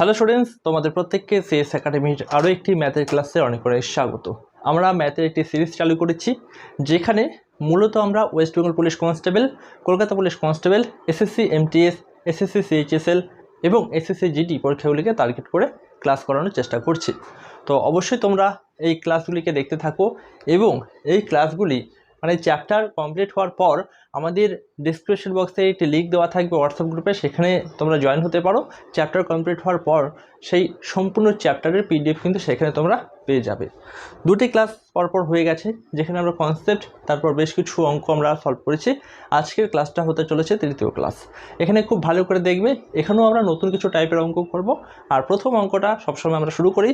Hello students তোমাদের প্রত্যেককে CS একাডেমির আরও একটি ম্যাথের ক্লাসে অনেক অনেক স্বাগত আমরা ম্যাথের একটি সিরিজ চালু করেছি যেখানে মূলত আমরা West Bengal police constable Kolkata police constable SSC MTS SSC CHSL এবং এসএসসি জিডি e পরীক্ষাগুলিকে টার্গেট করে ক্লাস করানোর চেষ্টা করছি তো অবশ্যই তোমরা এই ক্লাসগুলিকে দেখতে থাকো এবং এই ক্লাসগুলি মানে চ্যাপ্টার কমপ্লিট হওয়ার পর আমাদের ডিসক্রিপশন বক্সে একটি লিঙ্ক দেওয়া থাকবে হোয়াটসঅ্যাপ গ্রুপে সেখানে তোমরা জয়েন হতে পারো চ্যাপ্টার কমপ্লিট হওয়ার পর সেই সম্পূর্ণ চ্যাপ্টারের পিডিএফ কিন্তু সেখানে তোমরা পেয়ে যাবে দুটি ক্লাস পরপর হয়ে গেছে যেখানে আমরা কনসেপ্ট তারপর বেশ কিছু অঙ্ক আমরা সলভ করেছি আজকের ক্লাসটা হতে চলেছে তৃতীয় ক্লাস এখানে খুব ভালো করে দেখবে এখানেও আমরা নতুন কিছু টাইপের অঙ্ক করব আর প্রথম অঙ্কটা সবসময় আমরা শুরু করি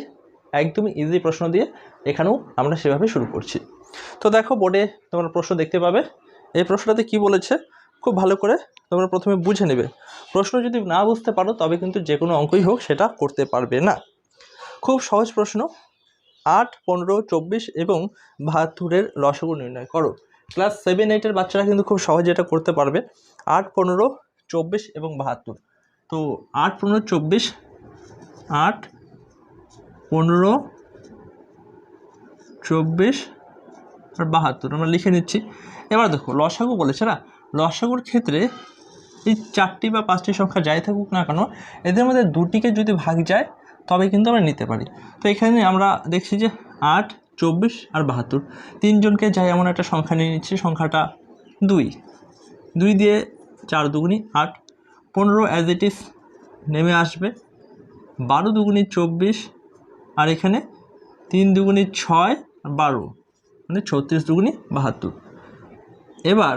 একদমই ইজি প্রশ্ন দিয়ে এখানেও আমরা সেভাবে শুরু করছি তো দেখো বোর্ডে তোমরা প্রশ্ন দেখতে পাবে এই প্রশ্নটাতে কি বলেছে খুব ভালো করে তোমরা প্রথমে বুঝে নেবে প্রশ্ন যদি না বুঝতে পারো তবে কিন্তু যে কোনো অঙ্কই হোক সেটা করতে পারবে না খুব সহজ প্রশ্ন আট পনেরো চব্বিশ এবং বাহাত্তরের লসগু নির্ণয় করো ক্লাস সেভেন এইটের বাচ্চারা কিন্তু খুব সহজে এটা করতে পারবে আট পনেরো চব্বিশ এবং বাহাত্তর তো আট পনেরো চব্বিশ আট পনেরো চব্বিশ আর বাহাত্তর আমরা লিখে নিচ্ছি এবার দেখো লসাগু বলেছে না লসাগুর ক্ষেত্রে এই চারটি বা পাঁচটি সংখ্যা যাই থাকুক না কেন এদের মধ্যে দুটিকে যদি ভাগ যায় তবে কিন্তু আমরা নিতে পারি তো এখানে আমরা দেখছি যে আট চব্বিশ আর বাহাত্তর তিনজনকে যাই এমন একটা সংখ্যা নিয়ে নিচ্ছি সংখ্যাটা দুই দুই দিয়ে চার দুগুনি আট পনেরো অ্যাজ ইট ইস নেমে আসবে বারো দুগুনি চব্বিশ আর এখানে তিন দুগুনি ছয় বারো মানে ছত্রিশ দুগুণি বাহাত্তর এবার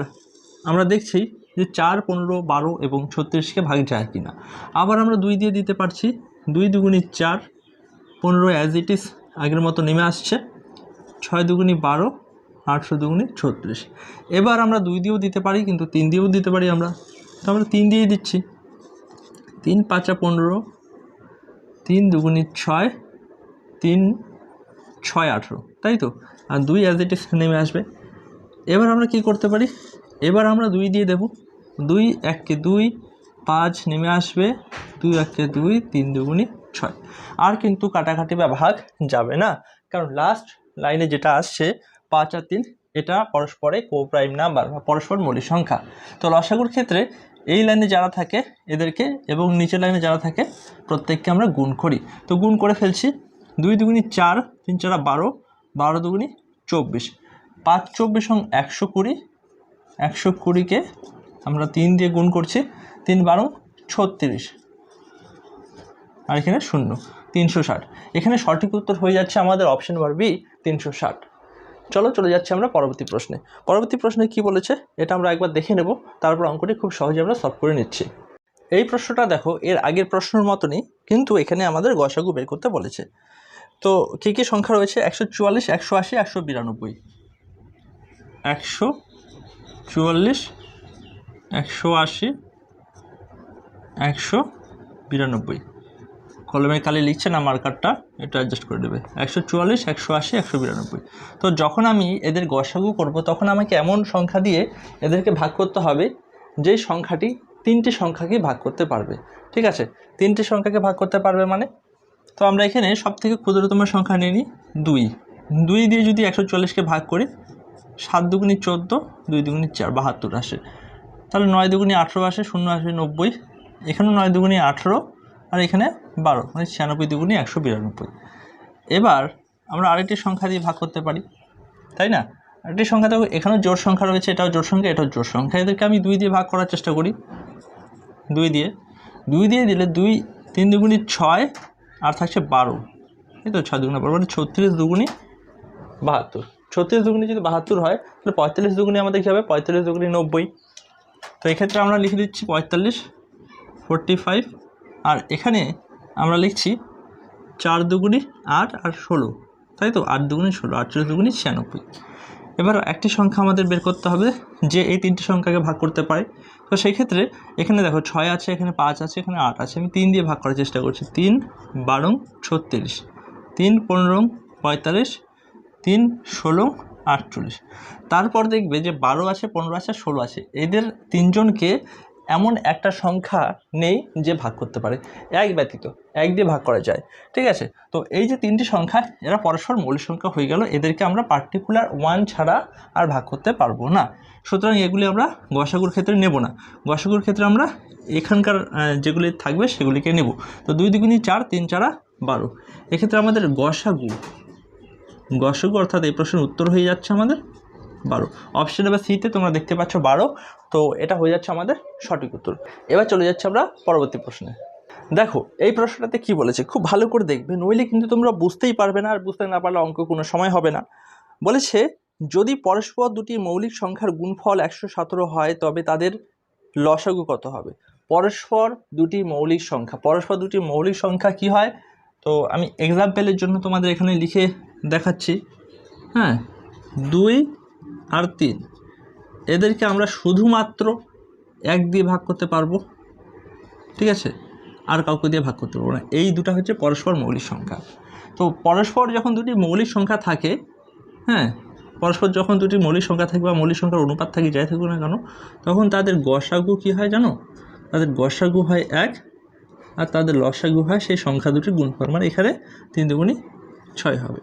আমরা দেখছি যে চার পনেরো বারো এবং ছত্রিশকে ভাগ যায় কিনা আবার আমরা দুই দিয়ে দিতে পারছি দুই দুগুণি চার পনেরো অ্যাজ ইট ইস আগের মতো নেমে আসছে ছয় দুগুণি বারো আটশো দুগুণি ছত্রিশ এবার আমরা দুই দিয়েও দিতে পারি কিন্তু তিন দিয়েও দিতে পারি আমরা তো আমরা তিন দিয়েই দিচ্ছি তিন পাঁচা পনেরো তিন দুগুণি ছয় তিন ছয় আঠেরো তাই তো আর দুই অ্যাজ ইট ইস নেমে আসবে এবার আমরা কি করতে পারি এবার আমরা দুই দিয়ে দেব দুই এককে দুই পাঁচ নেমে আসবে দুই এককে দুই তিন দুগুণি ছয় আর কিন্তু কাটাকাটি বা ভাগ যাবে না কারণ লাস্ট লাইনে যেটা আসছে পাঁচ আর তিন এটা পরস্পরে কো প্রাইম নাম্বার বা পরস্পর মৌলিক সংখ্যা তো লসাগুর ক্ষেত্রে এই লাইনে যারা থাকে এদেরকে এবং নিচের লাইনে যারা থাকে প্রত্যেককে আমরা গুণ করি তো গুণ করে ফেলছি দুই দুগুণি চার তিন চারা বারো বারো দুগুণি চব্বিশ পাঁচ চব্বিশ সং একশো কুড়ি একশো কুড়িকে আমরা তিন দিয়ে গুণ করছি তিন বারো ছত্রিশ আর এখানে শূন্য তিনশো ষাট এখানে সঠিক উত্তর হয়ে যাচ্ছে আমাদের অপশান বার বি তিনশো ষাট চলো চলে যাচ্ছি আমরা পরবর্তী প্রশ্নে পরবর্তী প্রশ্নে কি বলেছে এটা আমরা একবার দেখে নেব তারপর অঙ্কটি খুব সহজে আমরা সলভ করে নিচ্ছি এই প্রশ্নটা দেখো এর আগের প্রশ্নের মতনই কিন্তু এখানে আমাদের গসাগু বের করতে বলেছে তো কী কী সংখ্যা রয়েছে একশো চুয়াল্লিশ একশো আশি একশো বিরানব্বই একশো চুয়াল্লিশ একশো আশি একশো বিরানব্বই কলমে কালি লিখছে না মার্কারটা এটা অ্যাডজাস্ট করে দেবে একশো চুয়াল্লিশ একশো আশি একশো বিরানব্বই তো যখন আমি এদের গসাগু করব তখন আমাকে এমন সংখ্যা দিয়ে এদেরকে ভাগ করতে হবে যেই সংখ্যাটি তিনটি সংখ্যাকে ভাগ করতে পারবে ঠিক আছে তিনটি সংখ্যাকে ভাগ করতে পারবে মানে তো আমরা এখানে সবথেকে ক্ষুদ্রতম সংখ্যা নিয়ে নিই দুই দুই দিয়ে যদি একশো চল্লিশকে ভাগ করি সাত দুগুনি চোদ্দো দুই দুগুনি চার বাহাত্তর আসে তাহলে নয় দুগুনি আঠেরো আসে শূন্য আসে নব্বই এখানেও নয় দুগুণি আঠেরো আর এখানে বারো মানে ছিয়ানব্বই দুগুনি একশো বিরানব্বই এবার আমরা আরেকটি সংখ্যা দিয়ে ভাগ করতে পারি তাই না আরেকটি সংখ্যা দেখো এখানেও জোর সংখ্যা রয়েছে এটাও জোর সংখ্যা এটাও জোর সংখ্যা এদেরকে আমি দুই দিয়ে ভাগ করার চেষ্টা করি দুই দিয়ে দুই দিয়ে দিলে দুই তিন দুগুনি ছয় আর থাকছে বারো এই তো ছয় দুগুণে বারো মানে ছত্রিশ দুগুণে বাহাত্তর ছত্রিশ দুগুণে যদি বাহাত্তর হয় তাহলে পঁয়তাল্লিশ দুগুণে আমাদের কী হবে পঁয়তাল্লিশ দুগুণে নব্বই তো এক্ষেত্রে আমরা লিখে দিচ্ছি পঁয়তাল্লিশ ফোরটি ফাইভ আর এখানে আমরা লিখছি চার দুগুণে আট আর ষোলো তাই তো আট দুগুণে ষোলো আটচল্লিশ দুগুণে ছিয়ানব্বই এবার একটি সংখ্যা আমাদের বের করতে হবে যে এই তিনটি সংখ্যাকে ভাগ করতে পারে তো সেই ক্ষেত্রে এখানে দেখো ছয় আছে এখানে পাঁচ আছে এখানে আট আছে আমি তিন দিয়ে ভাগ করার চেষ্টা করছি তিন বারো ছত্রিশ তিন পনেরো পঁয়তাল্লিশ তিন ষোলো আটচল্লিশ তারপর দেখবে যে বারো আছে পনেরো আছে ষোলো আছে এদের তিনজনকে এমন একটা সংখ্যা নেই যে ভাগ করতে পারে এক ব্যতীত এক দিয়ে ভাগ করা যায় ঠিক আছে তো এই যে তিনটি সংখ্যা এরা পরস্পর মৌলিক সংখ্যা হয়ে গেল এদেরকে আমরা পার্টিকুলার ওয়ান ছাড়া আর ভাগ করতে পারবো না সুতরাং এগুলি আমরা গসাগুর ক্ষেত্রে নেব না গসাগুর ক্ষেত্রে আমরা এখানকার যেগুলি থাকবে সেগুলিকে নেব তো দুই দুগুণি চার তিন চারা বারো এক্ষেত্রে আমাদের গসাগু গসাগু অর্থাৎ এই প্রশ্নের উত্তর হয়ে যাচ্ছে আমাদের বারো অপশান বা সিতে তোমরা দেখতে পাচ্ছ বারো তো এটা হয়ে যাচ্ছে আমাদের সঠিক উত্তর এবার চলে যাচ্ছে আমরা পরবর্তী প্রশ্নে দেখো এই প্রশ্নটাতে কি বলেছে খুব ভালো করে দেখবে নইলে কিন্তু তোমরা বুঝতেই পারবে না আর বুঝতে না পারলে অঙ্ক কোনো সময় হবে না বলেছে যদি পরস্পর দুটি মৌলিক সংখ্যার গুণফল একশো সতেরো হয় তবে তাদের লসাগু কত হবে পরস্পর দুটি মৌলিক সংখ্যা পরস্পর দুটি মৌলিক সংখ্যা কি হয় তো আমি এক্সাম্পেলের জন্য তোমাদের এখানে লিখে দেখাচ্ছি হ্যাঁ দুই আর তিন এদেরকে আমরা শুধুমাত্র এক দিয়ে ভাগ করতে পারবো ঠিক আছে আর কাউকে দিয়ে ভাগ করতে পারবো না এই দুটা হচ্ছে পরস্পর মৌলিক সংখ্যা তো পরস্পর যখন দুটি মৌলিক সংখ্যা থাকে হ্যাঁ পরস্পর যখন দুটি মৌলিক সংখ্যা থাকে বা মৌলিক সংখ্যার অনুপাত থাকে যাই থাকুক না কেন তখন তাদের গসাগু কী হয় জানো তাদের গসাগু হয় এক আর তাদের লসাগু হয় সেই সংখ্যা দুটি গুণফল মানে এখানে তিন দুগুণি ছয় হবে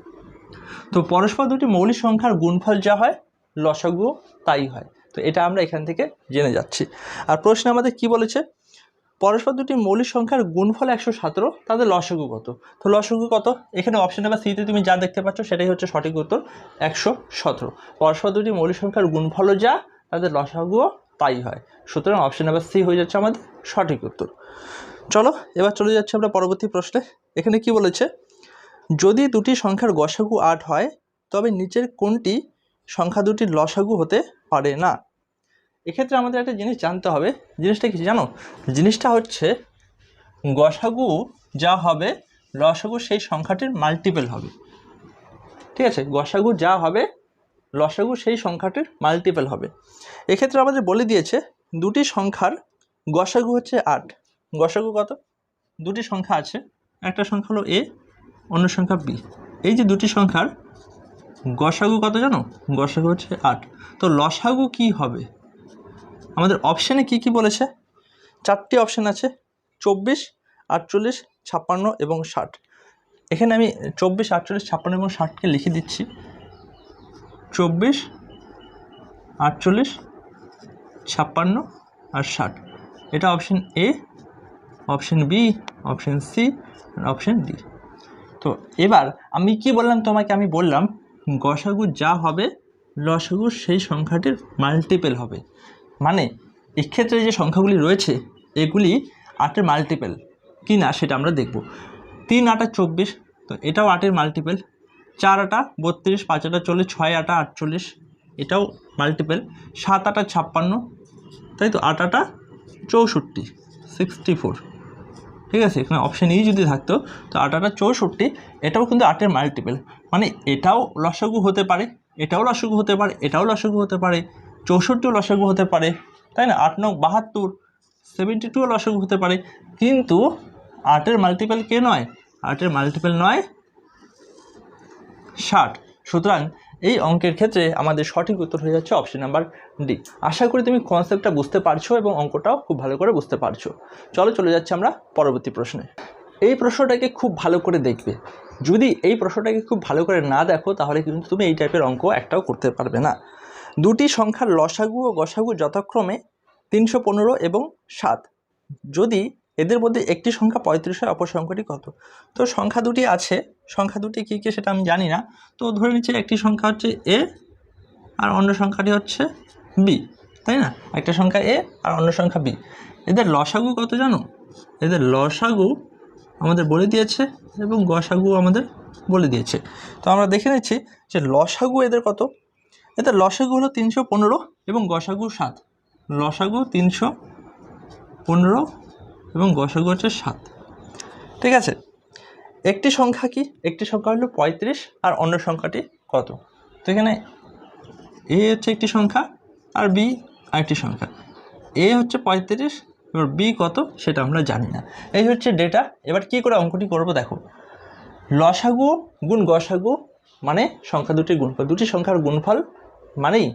তো পরস্পর দুটি মৌলিক সংখ্যার গুণফল যা হয় লসাগুও তাই হয় তো এটা আমরা এখান থেকে জেনে যাচ্ছি আর প্রশ্ন আমাদের কি বলেছে পরস্পর দুটি মৌলিক সংখ্যার গুণফল একশো সতেরো তাদের লসগু কত তো লসঘু কত এখানে অপশন নাম্বার সিতে তুমি যা দেখতে পাচ্ছ সেটাই হচ্ছে সঠিক উত্তর একশো সতেরো পরস্পর দুটি মৌলিক সংখ্যার গুণফল যা তাদের লসাগুও তাই হয় সুতরাং অপশন নাম্বার সি হয়ে যাচ্ছে আমাদের সঠিক উত্তর চলো এবার চলে যাচ্ছি আমরা পরবর্তী প্রশ্নে এখানে কি বলেছে যদি দুটি সংখ্যার গসাগু আট হয় তবে নিচের কোনটি সংখ্যা দুটির লসাগু হতে পারে না এক্ষেত্রে আমাদের একটা জিনিস জানতে হবে জিনিসটা কি জানো জিনিসটা হচ্ছে গসাগু যা হবে লসাগু সেই সংখ্যাটির মাল্টিপেল হবে ঠিক আছে গসাগু যা হবে লসাগু সেই সংখ্যাটির মাল্টিপেল হবে এক্ষেত্রে আমাদের বলে দিয়েছে দুটি সংখ্যার গসাগু হচ্ছে আট গসাগু কত দুটি সংখ্যা আছে একটা সংখ্যা হলো এ অন্য সংখ্যা বি এই যে দুটি সংখ্যার গসাগু কত জানো গসাগু হচ্ছে আট তো লসাগু কি হবে আমাদের অপশানে কি কি বলেছে চারটি অপশান আছে চব্বিশ আটচল্লিশ ছাপ্পান্ন এবং ষাট এখানে আমি চব্বিশ আটচল্লিশ ছাপ্পান্ন এবং ষাটকে লিখে দিচ্ছি চব্বিশ আটচল্লিশ ছাপ্পান্ন আর ষাট এটা option A option B option C option D তো এবার আমি কি বললাম তোমাকে আমি বললাম গসাগু যা হবে লসাগু সেই সংখ্যাটির মাল্টিপেল হবে মানে এক্ষেত্রে যে সংখ্যাগুলি রয়েছে এগুলি আটের মাল্টিপেল কি না সেটা আমরা দেখব তিন আটা চব্বিশ তো এটাও আটের মাল্টিপেল চার আটা বত্রিশ পাঁচ আটা চল্লিশ ছয় আটা আটচল্লিশ এটাও মাল্টিপেল সাত আটা ছাপ্পান্ন তাই তো আট আটা চৌষট্টি সিক্সটি ফোর ঠিক আছে এখানে অপশান ই যদি থাকতো তো আট আটা চৌষট্টি এটাও কিন্তু আটের মাল্টিপেল মানে এটাও লসাগু হতে পারে এটাও লসাগু হতে পারে এটাও লসাগু হতে পারে চৌষট্টিও লসাগু হতে পারে তাই না আট নং বাহাত্তর সেভেন্টি টুও লসাগু হতে পারে কিন্তু আটের মাল্টিপেল কে নয় আটের মাল্টিপেল নয় ষাট সুতরাং এই অঙ্কের ক্ষেত্রে আমাদের সঠিক উত্তর হয়ে যাচ্ছে অপশন নাম্বার ডি আশা করি তুমি কনসেপ্টটা বুঝতে পারছো এবং অঙ্কটাও খুব ভালো করে বুঝতে পারছো চলো চলে যাচ্ছে আমরা পরবর্তী প্রশ্নে এই প্রশ্নটাকে খুব ভালো করে দেখবে যদি এই প্রশ্নটাকে খুব ভালো করে না দেখো তাহলে কিন্তু তুমি এই টাইপের অঙ্ক একটাও করতে পারবে না দুটি সংখ্যার লসাগু ও গসাগু যথাক্রমে তিনশো পনেরো এবং সাত যদি এদের মধ্যে একটি সংখ্যা পঁয়ত্রিশ হয় অপর সংখ্যাটি কত তো সংখ্যা দুটি আছে সংখ্যা দুটি কী কী সেটা আমি জানি না তো ধরে নিচ্ছি একটি সংখ্যা হচ্ছে এ আর অন্য সংখ্যাটি হচ্ছে বি তাই না একটা সংখ্যা এ আর অন্য সংখ্যা বি এদের লসাগু কত জানো এদের লসাগু আমাদের বলে দিয়েছে এবং গসাগু আমাদের বলে দিয়েছে তো আমরা দেখে নিচ্ছি যে লসাগু এদের কত এদের লসাগু হলো তিনশো পনেরো এবং গসাগু সাত লসাগু তিনশো পনেরো এবং গসাগু হচ্ছে সাত ঠিক আছে একটি সংখ্যা কি একটি সংখ্যা হলো পঁয়ত্রিশ আর অন্য সংখ্যাটি কত তো এখানে এ হচ্ছে একটি সংখ্যা আর বি আরেকটি সংখ্যা এ হচ্ছে পঁয়ত্রিশ এবার বি কত সেটা আমরা জানি না এই হচ্ছে ডেটা এবার কি করে অঙ্কটি করব দেখো লসাগু গুণ গসাগু মানে সংখ্যা দুটির গুণফল দুটি সংখ্যার গুণফল মানেই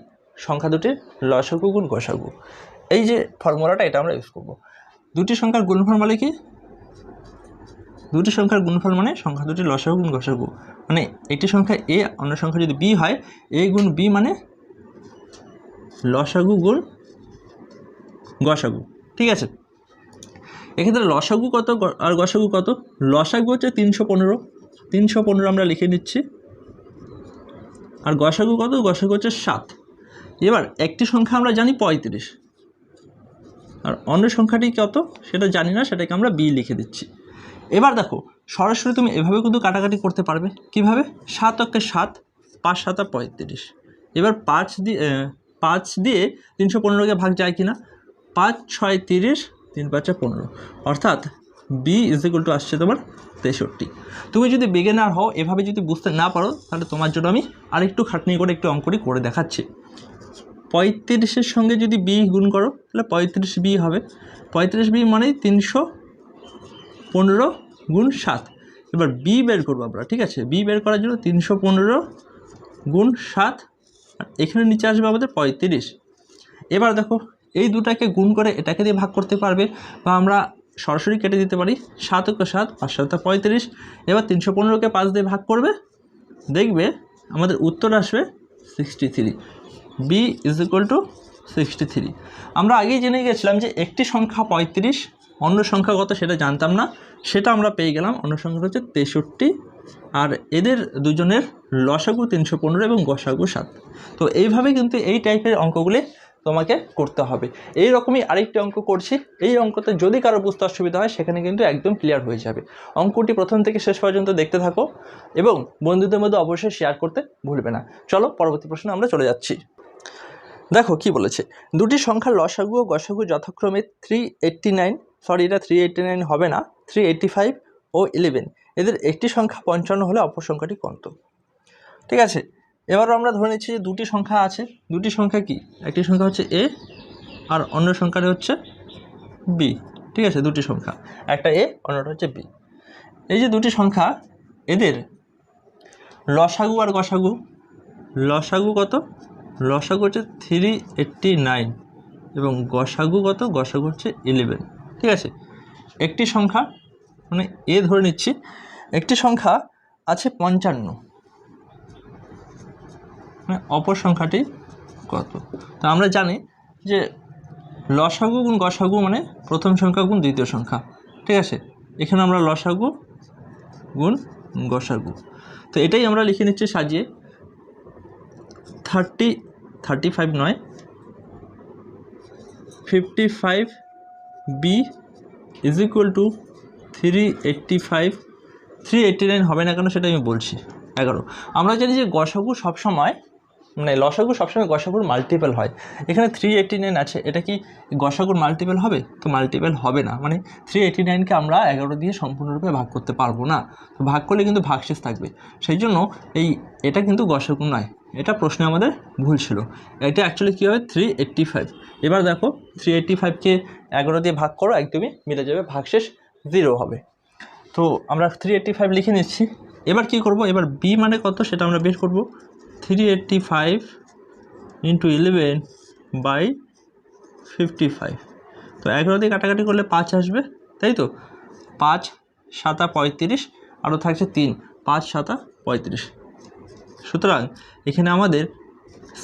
সংখ্যা দুটির লসাগু গুণ গসাগু এই যে ফর্মুলাটা এটা আমরা ইউজ করবো দুটি সংখ্যার গুণফল মানে কি দুটি সংখ্যার গুণফল মানে সংখ্যা দুটি লসাগু গুণ গসাগু মানে একটি সংখ্যা এ অন্য সংখ্যা যদি বি হয় এ গুণ বি মানে লসাগু গুণ গসাগু ঠিক আছে এক্ষেত্রে লসাগু কত আর গসাগু কত লসাগু হচ্ছে তিনশো পনেরো তিনশো পনেরো আমরা লিখে নিচ্ছি আর গসাগু কত গসাগু হচ্ছে সাত এবার একটি সংখ্যা আমরা জানি পঁয়ত্রিশ আর অন্য সংখ্যাটি কত সেটা জানি না সেটাকে আমরা বি লিখে দিচ্ছি এবার দেখো সরাসরি তুমি এভাবে কিন্তু কাটাকাটি করতে পারবে কিভাবে সাত অক্ষে সাত পাঁচ সাত আর পঁয়ত্রিশ এবার পাঁচ দিয়ে পাঁচ দিয়ে তিনশো পনেরোকে ভাগ যায় কি না পাঁচ ছয় তিরিশ তিন পাঁচে পনেরো অর্থাৎ বি ইজ ইকুয়াল টু আসছে তোমার তেষট্টি তুমি যদি বেগেনার হও এভাবে যদি বুঝতে না পারো তাহলে তোমার জন্য আমি আরেকটু খাটনি করে একটু অঙ্কটি করে দেখাচ্ছি পঁয়ত্রিশের সঙ্গে যদি বি গুণ করো তাহলে পঁয়ত্রিশ বি হবে পঁয়ত্রিশ বি মানে তিনশো পনেরো গুণ সাত এবার বি বের করবো আমরা ঠিক আছে বি বের করার জন্য তিনশো পনেরো গুণ সাত আর এখানে নিচে আসবে আমাদের পঁয়ত্রিশ এবার দেখো এই দুটাকে গুণ করে এটাকে দিয়ে ভাগ করতে পারবে বা আমরা সরাসরি কেটে দিতে পারি সাত ওকে সাত পাঁচ সাত পঁয়ত্রিশ এবার তিনশো পনেরোকে পাঁচ দিয়ে ভাগ করবে দেখবে আমাদের উত্তর আসবে sixty three B is equal to sixty three আমরা আগেই জেনে গেছিলাম যে একটি সংখ্যা পঁয়ত্রিশ অন্য সংখ্যাগত সেটা জানতাম না সেটা আমরা পেয়ে গেলাম অন্য সংখ্যা হচ্ছে তেষট্টি আর এদের দুজনের লসাগু তিনশো পনেরো এবং গসাগু সাত তো এইভাবে কিন্তু এই টাইপের অঙ্কগুলি তোমাকে করতে হবে এই রকমই আরেকটি অঙ্ক করছি এই অঙ্কতে যদি কারো বুঝতে অসুবিধা হয় সেখানে কিন্তু একদম ক্লিয়ার হয়ে যাবে অঙ্কটি প্রথম থেকে শেষ পর্যন্ত দেখতে থাকো এবং বন্ধুদের মধ্যে অবশ্যই শেয়ার করতে ভুলবে না চলো পরবর্তী প্রশ্নে আমরা চলে যাচ্ছি দেখো কি বলেছে দুটি সংখ্যার লসাগু ও গসাগু যথাক্রমে থ্রি এইট্টি নাইন সরি এটা থ্রি এইট্টি নাইন হবে না থ্রি এইট্টি ফাইভ ও ইলেভেন এদের একটি সংখ্যা পঞ্চান্ন হলে অপর সংখ্যাটি কত ঠিক আছে এবারও আমরা ধরে নিচ্ছি যে দুটি সংখ্যা আছে দুটি সংখ্যা কি একটি সংখ্যা হচ্ছে এ আর অন্য সংখ্যাটি হচ্ছে বি ঠিক আছে দুটি সংখ্যা একটা এ অন্যটা হচ্ছে বি এই যে দুটি সংখ্যা এদের লসাগু আর গসাগু লসাগু কত লসাগু হচ্ছে থ্রি এইটটি নাইন এবং গসাগু কত গসাগু হচ্ছে ইলেভেন ঠিক আছে একটি সংখ্যা মানে এ ধরে নিচ্ছি একটি সংখ্যা আছে পঞ্চান্ন মানে অপর সংখ্যাটি কত তো আমরা জানি যে লসাগু গুণ গসাগু মানে প্রথম সংখ্যা গুণ দ্বিতীয় সংখ্যা ঠিক আছে এখানে আমরা লসাগু গুণ গসাগু তো এটাই আমরা লিখে নিচ্ছি সাজিয়ে থার্টি থার্টি ফাইভ নয় fifty five B is equal to three eighty five three eighty nine হবে না কেন সেটা আমি বলছি এগারো আমরা জানি যে গসাগু সবসময় মানে লসাগু সবসময় গসাগুর মাল্টিপেল হয় এখানে থ্রি এইটটি নাইন আছে এটা কি গসাগুর মাল্টিপেল হবে তো মাল্টিপেল হবে না মানে থ্রি এইটটি নাইনকে আমরা এগারো দিয়ে সম্পূর্ণরূপে ভাগ করতে পারবো না তো ভাগ করলে কিন্তু ভাগশেষ থাকবে সেই জন্য এই এটা কিন্তু গসাগু নয় এটা প্রশ্নে আমাদের ভুল ছিল এটা অ্যাকচুয়ালি কী হবে থ্রি এইট্টি ফাইভ এবার দেখো থ্রি এইট্টি ফাইভকে এগারো দিয়ে ভাগ করো একদমই মিলে যাবে ভাগশেষ জিরো হবে তো আমরা থ্রি এইট্টি ফাইভ লিখে নিচ্ছি এবার কি করব এবার বি মানে কত সেটা আমরা বের করব three eighty five into eleven by fifty five তো এগারো দিয়ে কাটাকাটি করলে পাঁচ আসবে তাই তো পাঁচ সাতা পঁয়ত্রিশ আরও থাকছে তিন পাঁচ সাতা পঁয়ত্রিশ সুতরাং এখানে আমাদের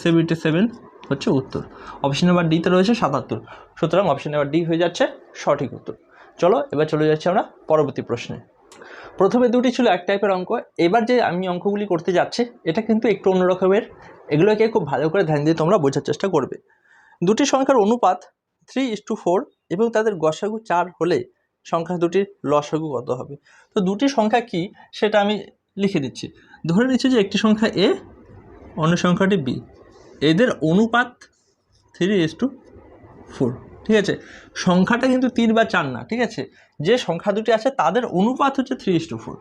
সেভেন্টি সেভেন হচ্ছে উত্তর অপশন নাম্বার ডিতে রয়েছে সাতাত্তর সুতরাং অপশন নাম্বার ডি হয়ে যাচ্ছে সঠিক উত্তর চলো এবার চলে যাচ্ছি আমরা পরবর্তী প্রশ্নে প্রথমে দুটি ছিল এক টাইপের অঙ্ক এবার যে আমি অঙ্কগুলি করতে যাচ্ছি এটা কিন্তু একটু অন্যরকমের এগুলোকে খুব ভালো করে ধ্যান দিয়ে তোমরা বোঝার চেষ্টা করবে দুটি সংখ্যার অনুপাত থ্রি ইস টু ফোর এবং তাদের গসাগু চার হলে সংখ্যা দুটির লসাগু কত হবে তো দুটি সংখ্যা কি সেটা আমি লিখে দিচ্ছি ধরে নিচ্ছি যে একটি সংখ্যা এ অন্য সংখ্যাটি বি এদের অনুপাত থ্রি ইস টু ফোর ঠিক আছে সংখ্যাটা কিন্তু তিন বা চার না ঠিক আছে যে সংখ্যা দুটি আছে তাদের অনুপাত হচ্ছে থ্রি ইস টু ফোর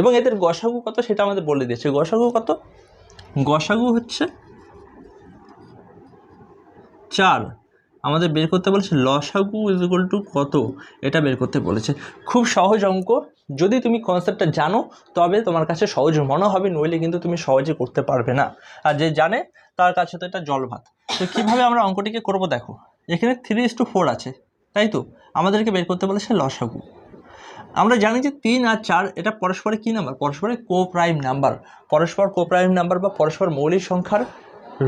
এবং এদের গসাগু কত সেটা আমাদের বলে দিয়েছে গসাগু কত গসাগু হচ্ছে চার আমাদের বের করতে বলেছে লসাগু ইজ ইকুয়াল টু কত এটা বের করতে বলেছে খুব সহজ অঙ্ক যদি তুমি কনসেপ্টটা জানো তবে তোমার কাছে সহজ মনে হবে নইলে কিন্তু তুমি সহজে করতে পারবে না আর যে জানে তার কাছে তো এটা জলভাত তো কীভাবে আমরা অঙ্কটিকে করব দেখো এখানে থ্রি ইস টু ফোর আছে তাই তো আমাদেরকে বের করতে বলেছে লসাগু আমরা জানি যে তিন আর চার এটা পরস্পরে কী নাম্বার পরস্পরে কো প্রাইম নাম্বার পরস্পর কো প্রাইম নাম্বার বা পরস্পর মৌলিক সংখ্যার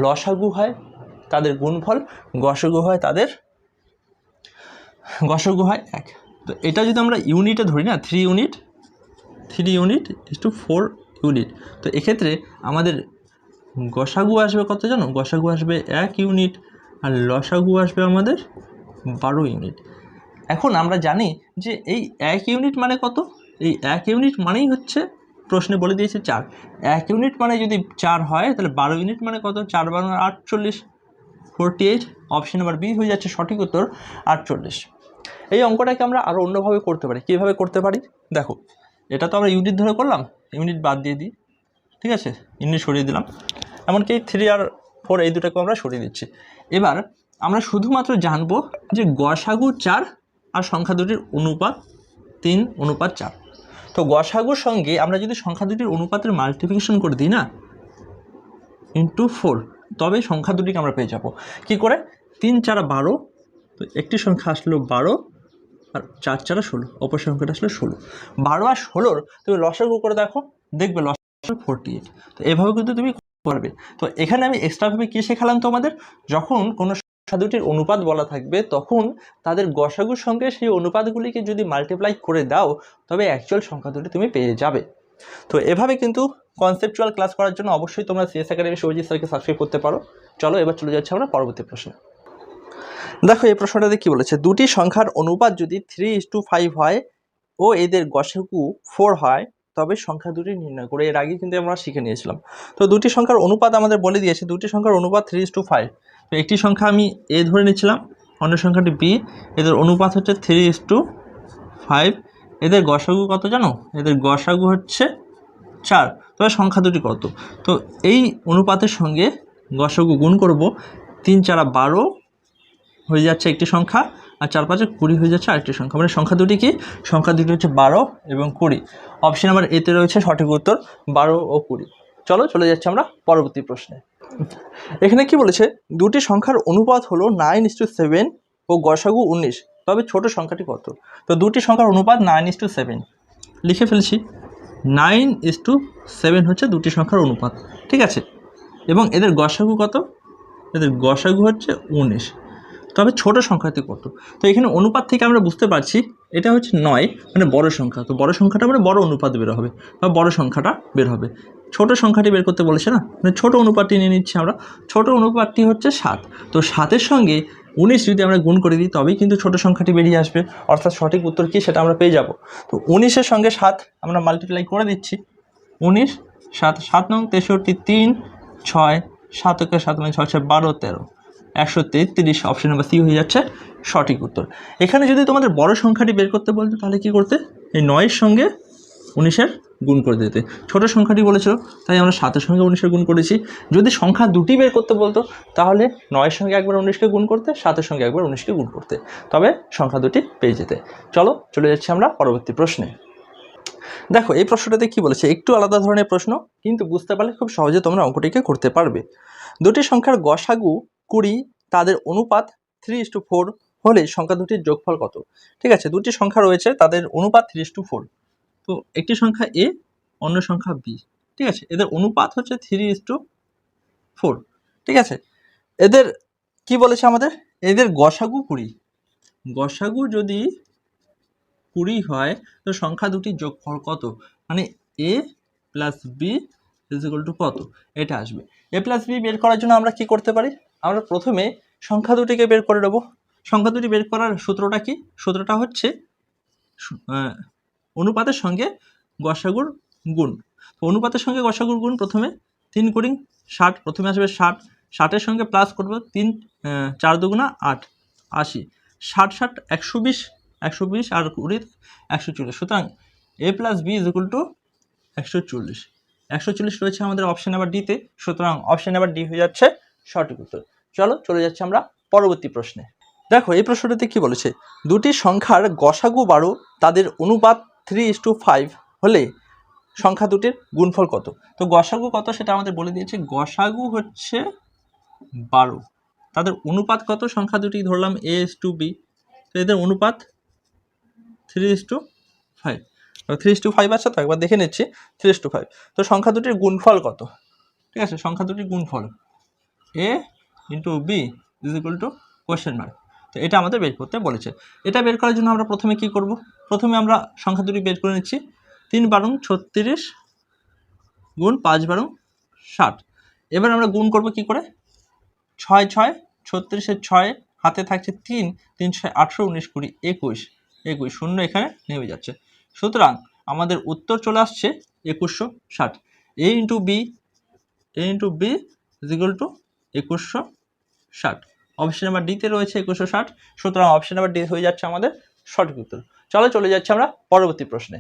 লসাগু হয় তাদের গুণফল গসগু হয় তাদের গসগু হয় এক তো এটা যদি আমরা ইউনিটে ধরি না three unit three unit is to four unit তো এক্ষেত্রে আমাদের গসাগু আসবে কত জানো গসাগু আসবে এক ইউনিট আর লসাগু আসবে আমাদের বারো ইউনিট এখন আমরা জানি যে এই এক ইউনিট মানে কত এই এক ইউনিট মানেই হচ্ছে প্রশ্নে বলে দিয়েছে চার এক ইউনিট মানে যদি চার হয় তাহলে বারো ইউনিট মানে কত চার বারো আটচল্লিশ forty eight option number B হয়ে যাচ্ছে সঠিক উত্তর আটচল্লিশ এই অঙ্কটাকে আমরা আরও অন্যভাবে করতে পারি কীভাবে করতে পারি দেখো এটা তো আমরা ইউনিট ধরে করলাম ইউনিট বাদ দিয়ে দিই ঠিক আছে ইউনিট সরিয়ে দিলাম এমনকি থ্রি আর ফোর এই দুটাকে আমরা সরিয়ে দিচ্ছি এবার আমরা শুধুমাত্র জানবো যে গসাগু চার আর সংখ্যা দুটির অনুপাত তিন অনুপাত চার তো গসাগুর সঙ্গে আমরা যদি সংখ্যা দুটির অনুপাতের মাল্টিপ্লিকেশন করে দিই না ইন্টু ফোর তবে সংখ্যা দুটিকে আমরা পেয়ে যাব কি করে তিন চার বারো তো একটি সংখ্যা আসলো বারো আর চার চার ষোলো অপর সংখ্যাটা আসলে ষোলো বারো আর ষোলোর তুমি লসাগু করে দেখো দেখবে লসাগু ফোরটি এইট তো এভাবে কিন্তু তুমি করবে তো এখানে আমি এক্সট্রাভাবে কী শেখালাম তোমাদের যখন কোনো দুটির অনুপাত বলা থাকবে তখন তাদের গসাগুর সঙ্গে সেই অনুপাতগুলিকে যদি মাল্টিপ্লাই করে দাও তবে অ্যাকচুয়াল সংখ্যা দুটি তুমি পেয়ে যাবে তো এভাবে কিন্তু কনসেপচুয়াল ক্লাস করার জন্য অবশ্যই তোমরা সিএস একাডেমি সবজি স্যারকে সাবস্ক্রাইব করতে পারো চলো এবার চলে যাচ্ছে আমরা পরবর্তী প্রশ্নে দেখো এই প্রশ্নটাতে কি বলেছে দুটি সংখ্যার অনুপাত যদি থ্রি ইস টু ফাইভ হয় ও এদের গসেকু ফোর হয় তবে সংখ্যা দুটি নির্ণয় করে এর আগে কিন্তু আমরা শিখে নিয়েছিলাম তো দুটি সংখ্যার অনুপাত আমাদের বলে দিয়েছে দুটি সংখ্যার অনুপাত থ্রি ইস টু ফাইভ তো একটি সংখ্যা আমি এ ধরে নিয়েছিলাম অন্য সংখ্যাটি বি এদের অনুপাত হচ্ছে থ্রি ইস টু ফাইভ এদের গসাগু কত জানো এদের গসাগু হচ্ছে চার তবে সংখ্যা দুটি কত তো এই অনুপাতের সঙ্গে গসাগু গুণ করব তিন চারা বারো হয়ে যাচ্ছে একটি সংখ্যা আর চার পাঁচে কুড়ি হয়ে যাচ্ছে আরেকটি সংখ্যা মানে সংখ্যা দুটি কি সংখ্যা দুটি হচ্ছে বারো এবং কুড়ি অপশন আমার এতে রয়েছে সঠিক উত্তর বারো ও কুড়ি চলো চলে যাচ্ছে আমরা পরবর্তী প্রশ্নে এখানে কি বলেছে দুটি সংখ্যার অনুপাত হলো নাইন ইস টু সেভেন ও গসাগু উনিশ তবে ছোট সংখ্যাটি কত তো দুটি সংখ্যার অনুপাত নাইন ইস টু সেভেন লিখে ফেলছি নাইন ইস টু সেভেন হচ্ছে দুটি সংখ্যার অনুপাত ঠিক আছে এবং এদের গসাগু কত এদের গসাগু হচ্ছে উনিশ তবে ছোট সংখ্যাতে কত তো এখানে অনুপাত থেকে আমরা বুঝতে পারছি এটা হচ্ছে নয় মানে বড় সংখ্যা তো বড় সংখ্যাটা মানে বড় অনুপাত বের হবে বা বড় সংখ্যাটা বের হবে ছোট সংখ্যাটি বের করতে বলেছে না মানে ছোট অনুপাতটি নিয়ে নিচ্ছি আমরা ছোট অনুপাতটি হচ্ছে সাত তো সাতের সঙ্গে উনিশ যদি আমরা গুণ করে দিই তবেই কিন্তু ছোট সংখ্যাটি বেরিয়ে আসবে অর্থাৎ সঠিক উত্তর কী সেটা আমরা পেয়ে যাব তো উনিশের সঙ্গে সাত আমরা মাল্টিপ্লাই করে দিচ্ছি উনিশ সাত সাত নং তেষট্টি তিন ছয় সাতকে সাত মানে ছয় বারো তেরো একশো তেত্রিশ অপশন নাম্বার সি হয়ে যাচ্ছে সঠিক উত্তর এখানে যদি তোমাদের বড় সংখ্যাটি বের করতে বলতো তাহলে কি করতে এই নয়ের সঙ্গে উনিশের গুণ করে দিতে ছোট সংখ্যাটি বলেছিল তাই আমরা সাতের সঙ্গে উনিশের গুণ করেছি যদি সংখ্যা দুটি বের করতে বলতো তাহলে নয়ের সঙ্গে একবার উনিশকে গুণ করতে সাতের সঙ্গে একবার উনিশকে গুণ করতে তবে সংখ্যা দুটি পেয়ে যেতে চলো চলে যাচ্ছি আমরা পরবর্তী প্রশ্নে দেখো এই প্রশ্নটাতে কি বলেছে একটু আলাদা ধরনের প্রশ্ন কিন্তু বুঝতে পারলে খুব সহজে তোমরা অঙ্কটিকে করতে পারবে দুটি সংখ্যার গসাগু কুড়ি তাদের অনুপাত থ্রি ইস টু ফোর হলে সংখ্যা দুটির যোগফল কত ঠিক আছে দুটি সংখ্যা রয়েছে তাদের অনুপাত থ্রি ইস টু ফোর তো একটি সংখ্যা এ অন্য সংখ্যা বি ঠিক আছে এদের অনুপাত হচ্ছে থ্রি ইস টু ফোর ঠিক আছে এদের কি বলেছে আমাদের এদের গসাগু কুড়ি গসাগু যদি কুড়ি হয় তো সংখ্যা দুটির যোগফল কত মানে A plus B is to কত এটা আসবে এ প্লাস বি বের করার জন্য আমরা কি করতে পারি আমরা প্রথমে সংখ্যা দুটিকে বের করে নেব সংখ্যা দুটি বের করার সূত্রটা কি সূত্রটা হচ্ছে অনুপাতের সঙ্গে গসাগুর গুণ তো অনুপাতের সঙ্গে গসাগুর গুণ প্রথমে তিন কুড়িং ষাট প্রথমে আসবে ষাট ষাটের সঙ্গে প্লাস করবো তিন চার দুগুণা আট আশি ষাট ষাট একশো বিশ একশো বিশ আর কুড়ি একশো চল্লিশ সুতরাং A plus B is equal to একশো চল্লিশ একশো চল্লিশ রয়েছে আমাদের অপশান নাম্বার ডিতে সুতরাং অপশান নাম্বার ডি হয়ে যাচ্ছে সঠিক উত্তর চলো চলে যাচ্ছি আমরা পরবর্তী প্রশ্নে দেখো এই প্রশ্নটিতে কি বলেছে দুটি সংখ্যার গসাগু বারো তাদের অনুপাত থ্রি ইস টু ফাইভ হলে সংখ্যা দুটির গুণফল কত তো গসাগু কত সেটা আমাদের বলে দিয়েছে গসাগু হচ্ছে বারো তাদের অনুপাত কত সংখ্যা দুটি ধরলাম এ এস টু বি তো এদের অনুপাত three is to five three is to five আছে তো একবার দেখে নিচ্ছি থ্রি ইস টু ফাইভ তো সংখ্যা দুটির গুণফল কত ঠিক আছে সংখ্যা দুটির গুণফল A into B is equal to question mark তো এটা আমাদের বের করতে বলেছে এটা বের করার জন্য আমরা প্রথমে কি করব প্রথমে আমরা সংখ্যা দুটি বের করে নিচ্ছি তিন বারং ছত্রিশ গুণ পাঁচ বারং ষাট এবার আমরা গুণ করব কি করে ছয় ছয় ছত্রিশের ছয় হাতে থাকছে তিন তিন ছয় আঠেরো উনিশ কুড়ি একুশ একুশ শূন্য এখানে নেমে যাচ্ছে সুতরাং আমাদের উত্তর চলে আসছে একুশশো ষাট A into B A into B is to একুশশো ষাট অপশন নাম্বার ডিতে রয়েছে একুশশো ষাট সুতরাং অপশন নাম্বার ডি হয়ে যাচ্ছে আমাদের সঠিক উত্তর চলো চলে যাচ্ছি আমরা পরবর্তী প্রশ্নে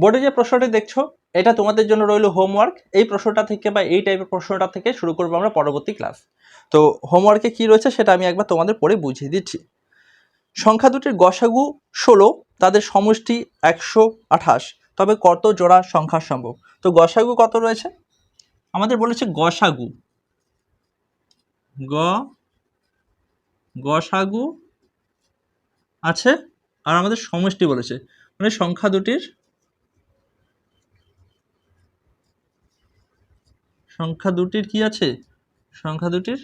বোর্ডে যে প্রশ্নটি দেখছো এটা তোমাদের জন্য রইল হোমওয়ার্ক এই প্রশ্নটা থেকে বা এই টাইপের প্রশ্নটা থেকে শুরু করবো আমরা পরবর্তী ক্লাস তো হোমওয়ার্কে কি রয়েছে সেটা আমি একবার তোমাদের পড়ে বুঝিয়ে দিচ্ছি সংখ্যা দুটির গসাগু ষোলো তাদের সমষ্টি একশো আঠাশ তবে কত জোড়া সংখ্যা সম্ভব তো গসাগু কত রয়েছে আমাদের বলেছে গসাগু গ গসাগু আছে আর আমাদের সমষ্টি বলেছে মানে সংখ্যা দুটির সংখ্যা দুটির কি আছে সংখ্যা দুটির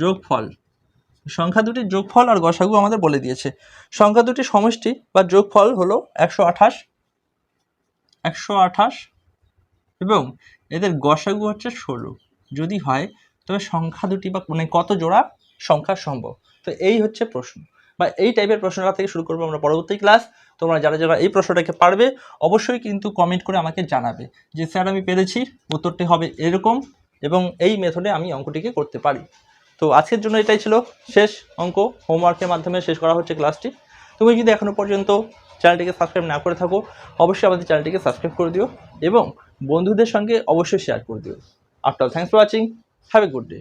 যোগফল সংখ্যা দুটির যোগফল আর গসাগু আমাদের বলে দিয়েছে সংখ্যা দুটির সমষ্টি বা যোগফল হলো একশো আঠাশ একশো আঠাশ এবং এদের গসাগু হচ্ছে ষোলো যদি হয় তবে সংখ্যা দুটি বা মানে কত জোড়া সংখ্যা সম্ভব তো এই হচ্ছে প্রশ্ন বা এই টাইপের প্রশ্নটা থেকে শুরু করবো আমরা পরবর্তী ক্লাস তোমরা যারা যারা এই প্রশ্নটাকে পারবে অবশ্যই কিন্তু কমেন্ট করে আমাকে জানাবে যে স্যার আমি পেরেছি উত্তরটি হবে এরকম এবং এই মেথডে আমি অঙ্কটিকে করতে পারি তো আজকের জন্য এটাই ছিল শেষ অঙ্ক হোমওয়ার্কের মাধ্যমে শেষ করা হচ্ছে ক্লাসটি তুমি যদি এখনও পর্যন্ত চ্যানেলটিকে সাবস্ক্রাইব না করে থাকো অবশ্যই আমাদের চ্যানেলটিকে সাবস্ক্রাইব করে দিও এবং বন্ধুদের সঙ্গে অবশ্যই শেয়ার করে দিও after all, thanks for watching. Have a good day.